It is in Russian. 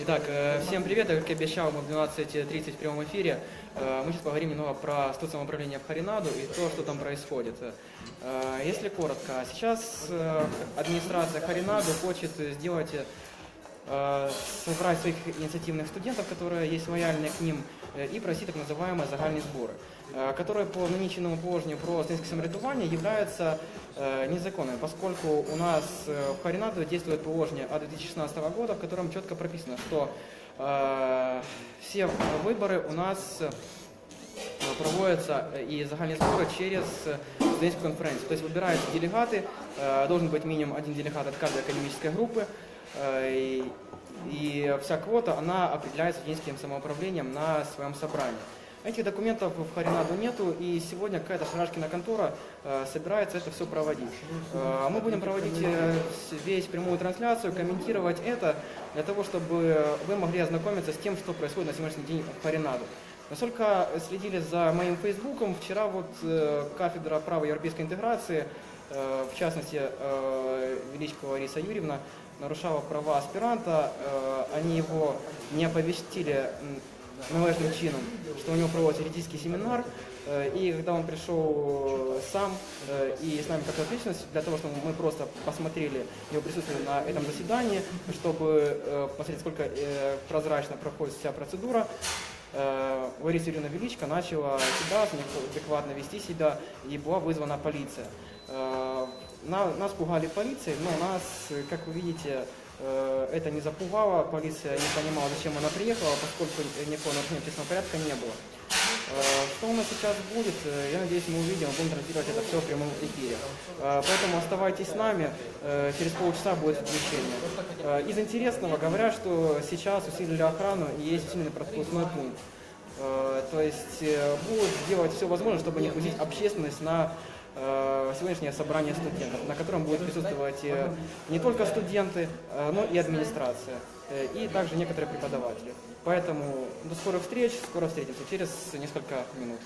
Итак, э, всем привет. Как и обещал, мы в 12.30 в прямом эфире. Э, Мы сейчас поговорим немного про студ самоуправления в Харинаду и то, что там происходит. Э, Если коротко, сейчас э, администрация Харинаду хочет сделать собрать своих инициативных студентов, которые есть лояльны к ним, э, и провести так называемые загальные сборы, э, которые по нынешнему положению про студенческое самоврядування являются э, незаконными, поскольку у нас э, в Харинаду действует положение от 2016 года, в котором четко прописано, что э, все выборы у нас э, проводятся э, и загальные сборы через э, студенческую конференцию. То есть выбираются делегаты, э, должен быть минимум один делегат от каждой академической группы, э, и, и вся квота, она определяется студенческим самоуправлением на своем собрании. Этих документов в Харинаду нету, и сегодня какая-то шарашкина контора э, собирается это все проводить. Э, мы будем проводить э, весь прямую трансляцию, комментировать это, для того, чтобы вы могли ознакомиться с тем, что происходит на сегодняшний день в Харинаду. Насколько следили за моим фейсбуком, вчера вот э, кафедра права европейской интеграции, э, в частности, э, Величкова Лариса Юрьевна, нарушала права аспиранта, э, они его не оповестили належным чином, что у него проводится юридический семинар, э, и когда он пришел э, сам и с нами как ответственность, для того, чтобы мы просто посмотрели его присутствие на этом заседании, чтобы посмотреть, сколько прозрачно проходит вся процедура, Лариса Юрьевна Величко начала себя адекватно вести себя, и была вызвана полиция. Э, на- Нас пугали полицией, но нас, э, как вы видите, э, это не запугало, полиция не понимала, зачем она приехала, поскольку никакого нарушения общественного порядка не было. Э, Что у нас сейчас будет, э, я надеюсь, мы увидим, будем транслировать это все в прямом эфире. Э, Поэтому оставайтесь с нами, через полчаса будет включение. Из интересного говорят, что сейчас усилили охрану и есть усиленный пропускной пункт. То есть будут делать все возможное, чтобы не пустить общественность на сегодняшнее собрание студентов, на котором будут присутствовать э, не только студенты, э, но и администрация, э, и также некоторые преподаватели. Поэтому до скорых встреч, скоро встретимся через несколько минут.